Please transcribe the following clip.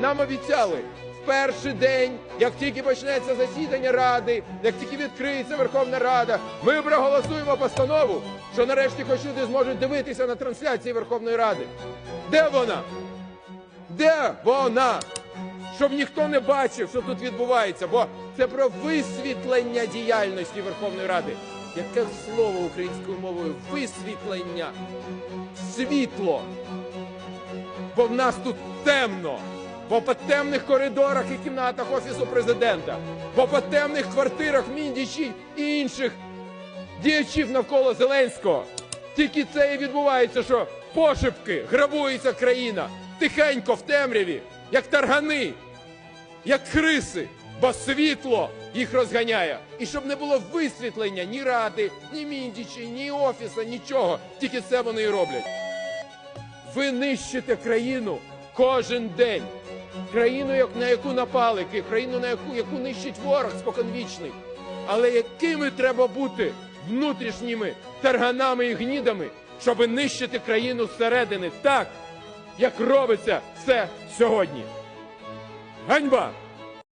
Нам обіцяли в перший день, як тільки почнеться засідання Ради, як тільки відкриється Верховна Рада, ми проголосуємо постанову, що нарешті хоч люди зможуть дивитися на трансляції Верховної Ради. Де вона? Де вона? Щоб ніхто не бачив, що тут відбувається, бо це про висвітлення діяльності Верховної Ради. Яке слово українською мовою? Висвітлення. Світло бо в нас тут темно. По темних коридорах і кімнатах офісу президента, по темних квартирах Міндічі і інших діячів навколо Зеленського. Тільки це і відбувається, що пошепки грабується країна тихенько в темряві, як таргани, як криси, бо світло їх розганяє. І щоб не було висвітлення ні ради, ні міндічі, ні офіса, нічого. Тільки це вони і роблять. Ви нищите країну кожен день. Країну, на яку напалики, країну, на яку, яку нищить ворог споконвічний. Але якими треба бути внутрішніми тарганами і гнідами, щоб нищити країну зсередини так, як робиться це сьогодні? Ганьба!